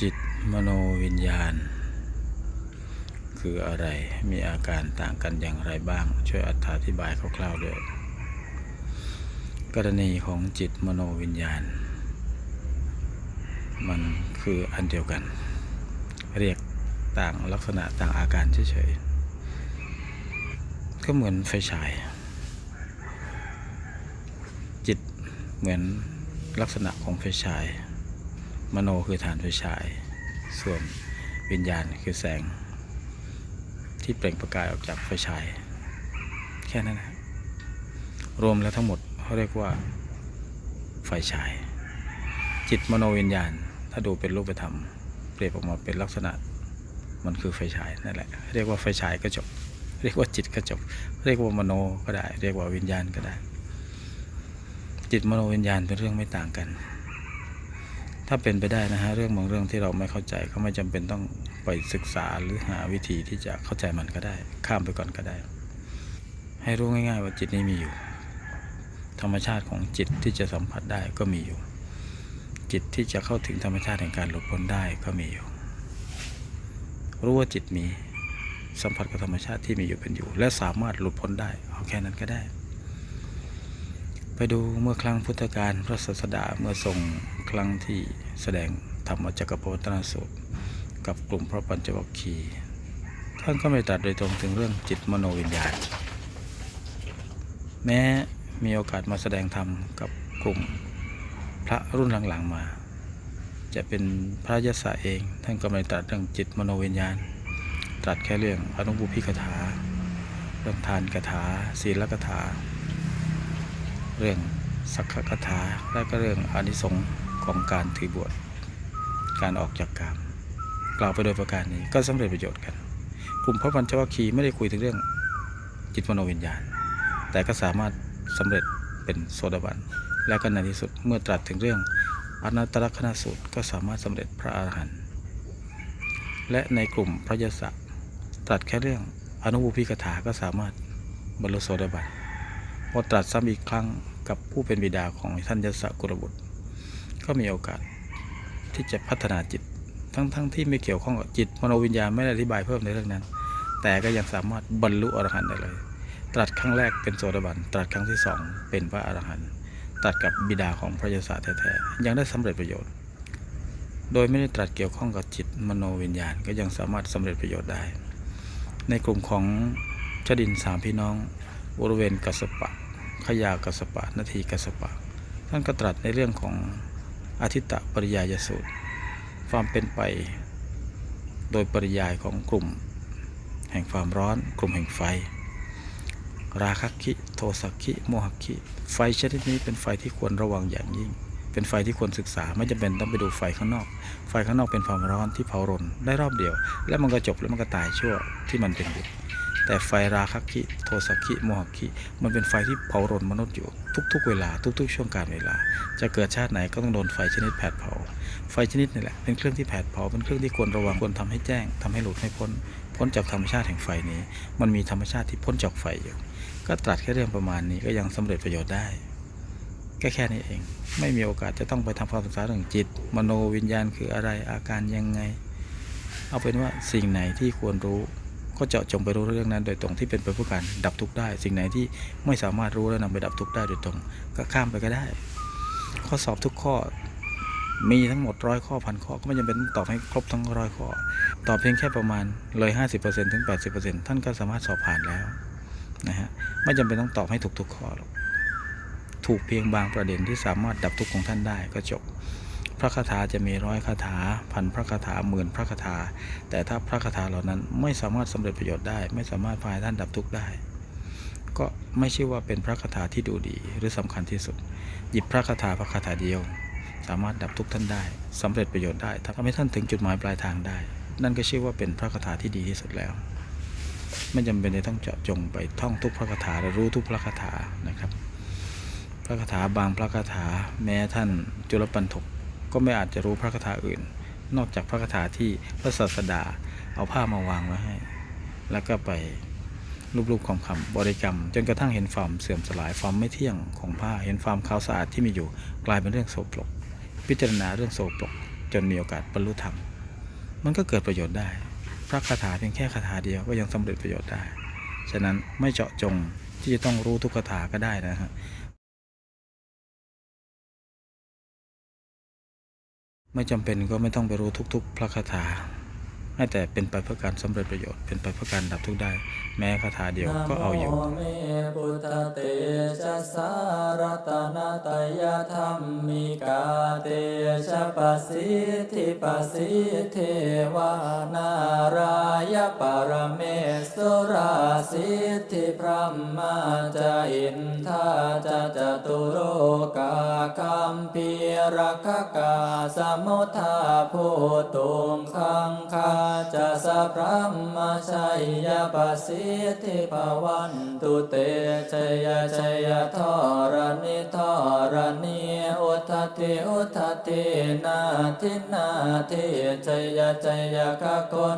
จิตมโนวิญญาณ คืออะไรมีอาการต่างกันอย่างไรบ้าง ช่วยอธิบายคร่าวๆด้วย กรณีของจิตมโนวิญญาณ มันคืออันเดียวกัน เรียกต่างลักษณะต่างอาการเฉยๆก็เหมือนไฟฉาย จิตเหมือนลักษณะของไฟฉาย มโนคือฐานไฟฉาย ส่วนวิญญาณคือแสง ที่เปล่งประกายออกจากไฟฉาย แค่นั้นนะรวมแล้วทั้งหมดเขาเรียกว่าไฟฉาย จิตมโนวิญญาณ ถ้าดูเป็นรูปธรรม เปรียบออกมาเป็นลักษณะมันคือไฟฉายนั่นแหละ เรียกว่าไฟฉายก็จบ เรียกว่าจิตก็จบ เรียกว่ามโนก็ได้ เรียกว่าวิญญาณก็ได้ จิตมโนวิญญาณเป็นเรื่องไม่ต่างกัน ถ้าเป็นไปได้นะฮะเรื่องบางเรื่องที่เราไม่เข้าใจก็ไม่จำเป็นต้องไปศึกษาหรือหาวิธีที่จะเข้าใจมันก็ได้ ข้ามไปก่อนก็ได้ ให้รู้ง่าย ๆ ว่าจิตนี้มีอยู่ ธรรมชาติของจิตที่จะสัมผัสได้ก็มีอยู่ จิตที่จะเข้าถึงธรรมชาติแห่งการหลุดพ้นได้ก็มีอยู่ รู้ว่าจิตมีสัมผัสกับธรรมชาติที่มีอยู่เป็นอยู่ และสามารถหลุดพ้นได้เอาแค่นั้นก็ได้ ไปดูเมื่อครั้งพุทธกาลพระศาสดาเมื่อทรง ครั้งที่แสดงธรรมจักรปวัตนสูตรกับกลุ่มพระปัญจวัคคีย์ท่านก็ไม่ตรัสโดยตรงถึงเรื่องจิตมโนวิญญาณ แม้มีโอกาสมาแสดงธรรมกับกลุ่มพระรุ่นหลังๆมา จะเป็นพระยศเอง ท่านก็ไม่ตรัสเรื่องจิตมโนวิญญาณ ตรัสแค่เรื่องอนุบุพิกถา เรื่องทานกถา ศีลกถา เรื่องสักขคถา และก็เรื่องอนิสงส์ ของการถือบวชการออกจากกามกล่าวไปโดยประการนี้ก็สำเร็จประโยชน์กัน กลุ่มพระปัญจวัคคีย์ไม่ได้คุยถึงเรื่องจิตมโนวิญญาณ แต่ก็สามารถสำเร็จเป็นโสดาบัน และก็ในที่สุดเมื่อตรัสถึงเรื่องอนัตตลกนสูตรก็สามารถสำเร็จพระอาหารหันต์และในกลุ่มพระยศะตรัสแค่เรื่องอนุบุพิกถาก็สามารถบรรลุโสดาบันพอตรัสซ้ำอีกครั้งกับผู้เป็นบิดาของท่านยศกุลบุตร ก็มีโอกาสที่จะพัฒนาจิต ทั้งๆทที่ไม่เกี่ยวข้องกับจิตมโนวิญญาณไม่ได้อธิบายเพิ่มในเรื่องนั้น แต่ก็ยังสามารถบรรลุอรหันต์ได้เลย ตรัสครั้งแรกเป็นโสดาบันตรัสครั้งที่สองเป็นพระอรหันต์ตรัสกับบิดาของพระยศแท้ๆยังได้สำเร็จประโยชน์ โดยไม่ได้ตรัสเกี่ยวข้องกับจิตมโนวิญญาณก็ยังสามารถสำเร็จประโยชน์ได้ ในกลุ่มของชดินสามพี่น้องบริเวณกัสปะ ขยากัสปะ นาทีกัสสปะ ท่านก็ตรัสในเรื่องของ อาทิตตปริยายสูตร ความเป็นไป โดยปริยายของกลุ่ม แห่งความร้อน กลุ่มแห่งไฟ ราคะคิ โทสักคิ โมหคิ ไฟชนิดนี้เป็นไฟที่ควรระวังอย่างยิ่ง เป็นไฟที่ควรศึกษา ไม่จำเป็นต้องไปดูไฟข้างนอก ไฟข้างนอกเป็นความร้อนที่เผารนได้รอบเดียว แล้วมันก็จบแล้วมันก็ตายชั่วที่มันเป็นอยู่ แต่ไฟราคะคิโทสักคิโมหคิ มันเป็นไฟที่เผารนมนุษย์อยู่ ทุก ๆ เวลาทุก ๆ ช่วงการเวลา จะเกิดชาติไหนก็ต้องโดนไฟชนิดแผดเผา ไฟชนิดนี่แหละเป็นเครื่องที่แผดเผาเป็นเครื่องที่ควรระวังควรทำให้แจ้งทำให้หลุดให้พ้น พ้นจากธรรมชาติแห่งไฟนี้ มันมีธรรมชาติที่พ้นจากไฟอยู่ ก็ตรัสแค่เรื่องประมาณนี้ก็ยังสำเร็จประโยชน์ได้แค่แค่นี้เอง ไม่มีโอกาสจะต้องไปทำความศึกษาเรื่องจิต มโนวิญญาณคืออะไรอาการยังไง เอาเป็นว่าสิ่งไหนที่ควรรู้ ก็เจาะจงไปรู้เรื่องนั้น โดยตรงที่เป็นไปเพื่อการดับทุกข์ได้ สิ่งไหนที่ไม่สามารถรู้และนำไปดับทุกข์ได้โดยตรง ก็ข้ามไปก็ได้ ข้อสอบทุกข้อมีทั้งหมดร้อยข้อพันข้อก็ไม่จำเป็นต้องตอบให้ครบทั้งร้อยข้อ ตอบเพียงแค่ประมาณเลย 50%ถึง 80%ท่านก็สามารถสอบผ่านแล้วนะฮะไม่จำเป็นต้องตอบให้ถูกทุกข้อหรอกถูกเพียงบางประเด็นที่สามารถดับทุกข์ของท่านได้ก็จบ พระคาถาจะมีร้อยคาถาพันพระคาถาหมื่นพระคาถา แต่ถ้าพระคาถาเหล่านั้นไม่สามารถสำเร็จประโยชน์ได้ ไม่สามารถพาให้ท่านดับทุกข์ได้ ก็ไม่ใช่ว่าเป็นพระคาถาที่ดูดีหรือสำคัญที่สุด หยิบพระคาถาพระคาถาเดียว สามารถดับทุกข์ท่านได้สำเร็จประโยชน์ได้ทำให้ท่านถึงจุดหมายปลายทางได้ นั่นก็ชื่อว่าเป็นพระคาถาที่ดีที่สุดแล้วไม่จำเป็นจะต้องเจาะจงไปท่องทุกพระคาถาหรือรู้ทุกพระคาถานะครับ พระคาถาบางพระคาถาแม้ท่านจุลปันถก ก็ไม่อาจจะรู้พระคาถาอื่น นอกจากพระคาถาที่พระศาสดาเอาผ้ามาวางไว้ให้ แล้วก็ไปรูปๆคำคำบริกรรม จนกระทั่งเห็นความเสื่อมสลายความไม่เที่ยงของผ้าเห็นความขาวสะอาดที่มีอยู่กลายเป็นเรื่องโสโปรกพิจารณาเรื่องโสโปรกจนมีโอกาสบรรลุธรรม มันก็เกิดประโยชน์ได้ พระคาถาเพียงแค่คาถาเดียวก็ยังสำเร็จประโยชน์ได้ ฉะนั้นไม่เจาะจงที่จะต้องรู้ทุกคาถาก็ได้นะฮะ ไม่จำเป็นก็ไม่ต้องไปรู้ทุก ๆ พระคาถาให้แต่เป็นไปเพื่อการสำเร็จประโยชน์ เป็นไปเพื่อการดับทุกข์ได้ แม้คาถาเดียวก็เอาอยู่นะโมเมพุทธเตชะสารตนาตยธรรมิกาเตชะปะสิทธิปะสิทธิวานารายปรเมสุราสิทธิพระมมาจาอินทาจะจตุโรกาคัมพี รักกาสมุทาภูตุงคังคาจะสะพรัมมาชัยยปสิทธิภวันตุเตชยชยทรณิทรณีอุทธติอุทธตินาทินาทิชยชยขคน